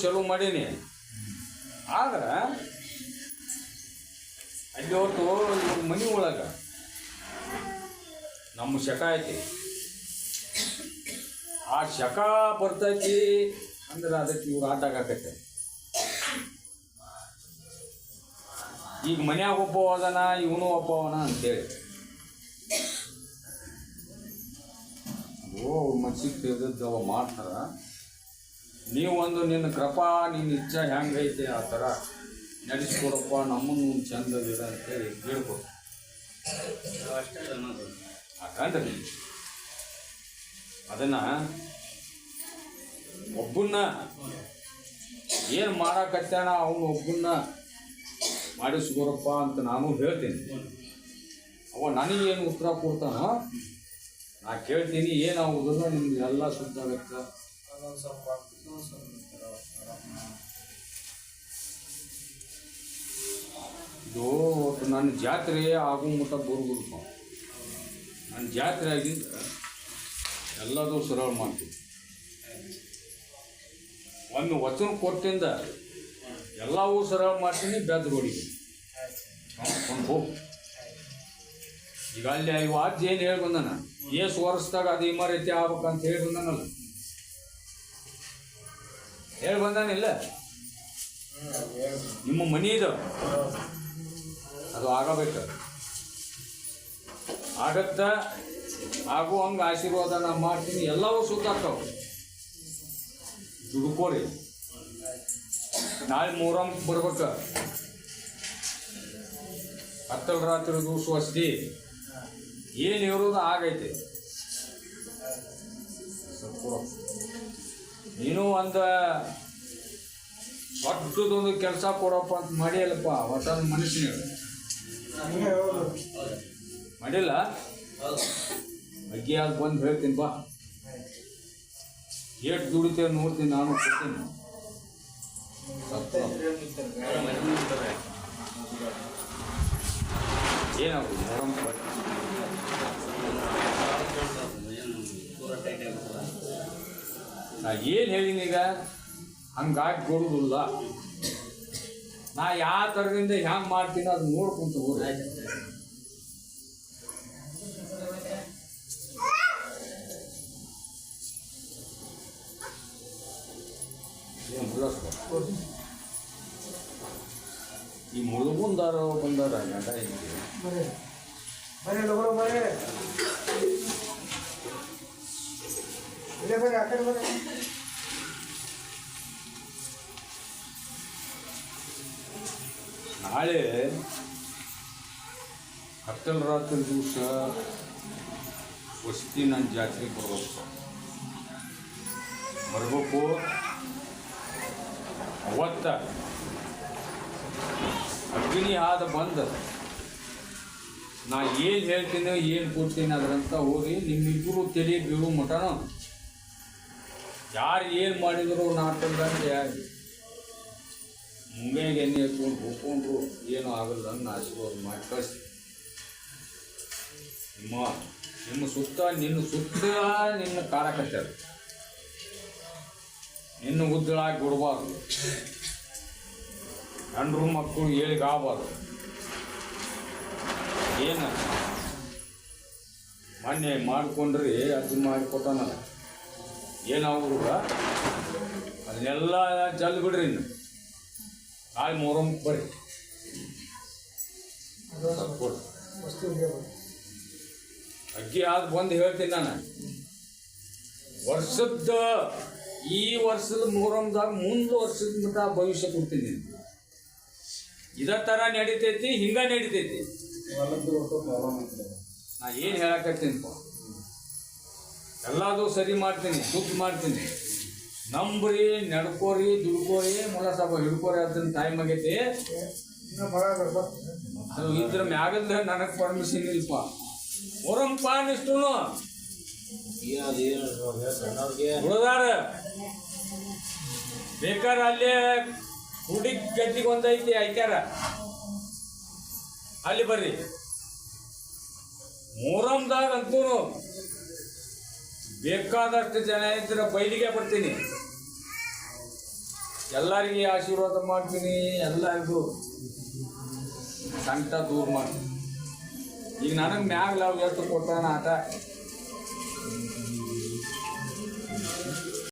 ಚಲೋ ಮಾಡೀನಿ. ಆದ್ರೆ, ಅಲ್ಲಿ ಹೊತ್ತು ಮನೆ ಒಳಗೆ ನಮ್ಮ ಶಕ ಐತಿ. ಆ ಶಕ ಬರ್ತೈತಿ ಅಂದ್ರೆ ಅದಕ್ಕೆ ಇವ್ರು ಆಟ ಆಗಾಕತ್ತೆ ಈಗ ಮನ್ಯಾಗ ಒಬ್ಬ ಹೋದನ ಇವನು ಒಬ್ಬ ಅವನ ಅಂತೇಳಿ. ಓ, ಮನ್ಸಿಗೆ ತಿಳಿದದ್ದು ಅವ ಮಾಡ್ತಾರ ನೀವು ಒಂದು ನಿನ್ನ ಕೃಪಾ ನಿನ್ನ ಇಚ್ಛೆ ಹೆಂಗೈತೆ ಆ ಥರ ನಡೆಸ್ಕೊಡಪ್ಪ ನಮ್ಮನ್ನು ಒಂದು ಚಂದದಿರ ಅಂತೇಳಿ ಹೇಳ್ಕೊಡು. ಅಷ್ಟೇ ಅನ್ನೋದು. ಅದನ್ನ ಒಬ್ಬನ್ನ ಏನು ಮಾಡಾಕತ್ತಾನ ಅವನು ಒಬ್ಬನ್ನ ಮಾಡಿಸ್ಕೊಡಪ್ಪ ಅಂತ ನಾನು ಹೇಳ್ತೀನಿ. ಅವ ನನಗೇನು ಉತ್ತರ ಕೊಡ್ತಾನ? ನಾ ಕೇಳ್ತೀನಿ ಏನಾಗುದಿಲ್ಲ ನಿಮ್ಗೆ ಎಲ್ಲ ಸುದ್ದ ಸ್ವಲ್ಪ ಇದು ನನ್ನ ಜಾತ್ರೆ ಆಗೋ ಮುಟ್ಟ ಗುರು ನಾವು ನನ್ನ ಜಾತ್ರೆ ಆಗಿದ್ದ ಎಲ್ಲದೂ ಸರಳ ಮಾಡ್ತೀವಿ. ಒಮ್ಮೆ ವಚನ ಕೊಟ್ಟಿಂದ ಎಲ್ಲವೂ ಸರಳ ಮಾಡ್ತೀನಿ ಬೆದ್ದು ಹೊಡಿತೀನಿ. ಒಂದು ಹೋಗು. ಈಗ ಅಲ್ಲಿ ವಾದ್ಯ ಏನು ಹೇಳಿ ಬಂದಾನ ಏಸು ವರ್ಷದಾಗ ಅದು ಇಮಾರತಿ ಆಗ್ಬೇಕಂತ ಹೇಳಿ ಬಂದಾನಲ್ಲ ಹೇಳಿ ಬಂದಾನಿಲ್ಲ ನಿಮ್ಮ ಮನಿ ಇದು? ಅದು ಆಗಬೇಕು. ಆಗತ್ತ? ಆಗುವಂಗೆ ಆಶೀರ್ವಾದ ನಾ ಮಾಡ್ತೀನಿ. ಎಲ್ಲವೂ ಸುತ್ತಾಗ್ತಾವ ದುಡ್ಕೋರಿ. ನಾಳೆ ಮೂರಂ ಬರ್ಬೇಕು. ಹತ್ತಲ್ ರಾತ್ರಿ ಅಷ್ಟೇ. ಏನು ಇರೋದು ಆಗೈತೆ. ನೀನು ಒಂದು ದೊಡ್ಡದೊಂದು ಕೆಲಸ ಕೊಡಪ್ಪ ಅಂತ ಮಾಡಿಯಲ್ಲಪ್ಪ ಹೊಸ ಮನುಷ್ಯನ ಮಾಡಿಲ್ಲ? ಅಗ್ಗಿಯಾಗಿ ಬಂದು ಹೇಳ್ತೀನಿ, ಬಾ. ಏಟ್ ದುಡಿತೇವೆ ನೋಡ್ತೀನಿ, ನಾನು ಕೊಡ್ತೀನಿ. ಸ್ವಲ್ಪ ನಾ ಏನು ಹೇಳಿನಿ ಈಗ? ಹಂಗಾಗಿ ಕೊಡುದಿಲ್ಲ ನಾ ಯಾವ ಥರದಿಂದ ಹೆಂಗೆ ಮಾಡ್ತೀನಿ ಅದು ನೋಡ್ಕೊಂತ ಈ ಮುಳುಗುಂದಾರ ಬಂದಾರ ಗಂಡ. ಬರೇ ನಾಳೆ ಹತ್ತಲ್ ರಾತ್ರಿ ದಿವಸ ವಸತಿ ನನ್ನ ಜಾತ್ರೆಗೆ ಬರ್ಬೇಕು ಬರಬೇಕು. ಅವತ್ತ ಅಗ್ನಿ ಆದ ಬಂದ. ನಾ ಏನು ಹೇಳ್ತೀನಿ, ಏನು ಕೊಡ್ತೀನಿ ಅದ್ರಂತ ಹೋಗಿ ನಿಮ್ಮಿಬ್ಬರು ತಲೆ ಬೀಳು ಮಟನ. ಯಾರು ಏನು ಮಾಡಿದ್ರು ನಾಟಕದಂಗೆ ಮುಂಬೈಗೆ ಎಣ್ಣೆ ಹಚ್ಕೊಂಡು ಹೋಗ್ಕೊಂಡ್ರು ಏನೂ ಆಗಲ್ಲ ಆಶೀರ್ವಾದ ಮಾಡಿ ಕಳಿಸಿ ನಿಮ್ಮ ನಿಮ್ಮ ಸುತ್ತ, ನಿನ್ನ ಸುತ್ತ ನಿನ್ನ ಕಾರಕತ್ಯಾರ ನಿನ್ನ ಉದ್ದಳಾಗಿ ಬಿಡಬಾರ್ದು. ಗಂಡ್ರು ಮಕ್ಕಳು ಏಳಿಗೆ ಆಗಬಾರ್ದು. ಏನು? ಮೊನ್ನೆ ಮಾಡ್ಕೊಂಡ್ರಿ, ಅದು ಮಾಡಿಕೊಟ್ಟಾನಲ್ಲ ಏನಾಗುದ ಅದನ್ನೆಲ್ಲ ಜಲ್ ಬಿಡ್ರಿ ಇನ್ನು. ನಾಳೆ ಮೂರಮ್ಮ ಬರ್ರಿ. ಅಗ್ಗಿ ಆದ ಬಂದು ಹೇಳ್ತೀನಿ ನಾನು. ವರ್ಷದ ಈ ವರ್ಷದ ಮೂರಂದಾಗ ಮುಂದೆ ವರ್ಷದ ಮಟ್ಟ ಭವಿಷ್ಯ ಕೊಡ್ತೀನಿ ಇದೇ ಥರ ನಡಿತೈತಿ ಹಿಂಗ ನಡಿತೈತಿ. ನಾ ಏನು ಹೇಳಕತ್ತೀನಿಪ್ಪ ಎಲ್ಲದೂ ಸರಿ ಮಾಡ್ತೀನಿ ಸುದ್ದಿ ಮಾಡ್ತೀನಿ. ನಂಬ್ರಿ ನಡ್ಕೋರಿ ದುಡ್ಕೋರಿ ಮೊಲ ಸ್ವಲ್ಪ ಹಿಡ್ಕೋರಿ ಅದನ್ನ ಟೈಮ್ ಆಗೈತಿ ಅದು ಇದ್ರ ಮ್ಯಾಗಂದ್ರೆ ನನಗೆ ಪರ್ಮಿಷನ್ ಇಲ್ಪ ಮೊರಂ ಪಾನಿಷ್ಟು ಅದು ಬೇಕಾರ ಸಣ್ಣವ್ರಿಗೆ ಉಳಿದಾರ ಬೇಕಾರೆ ಅಲ್ಲೇ ಹುಡುಗಿ ಗದ್ದಿಗೆ ಒಂದೈತಿ ಐಕ್ಯಾರ. ಅಲ್ಲಿ ಬರ್ರಿ. ಮೂರಮ್ದಾಗ ಅಂತೂ ಬೇಕಾದಷ್ಟು ಜನ ಇದ್ರೆ ಬೈಲಿಗೆ ಬರ್ತೀನಿ. ಎಲ್ಲರಿಗೆ ಆಶೀರ್ವಾದ ಮಾಡ್ತೀನಿ, ಎಲ್ಲರಿಗೂ ಸಂಕಟ ದೂರ ಮಾಡ್ತೀನಿ. ಈಗ ನನಗೆ ಮ್ಯಾಗ ನಾವು ಎಷ್ಟು ಕೊಟ್ಟಾನ ಆಟ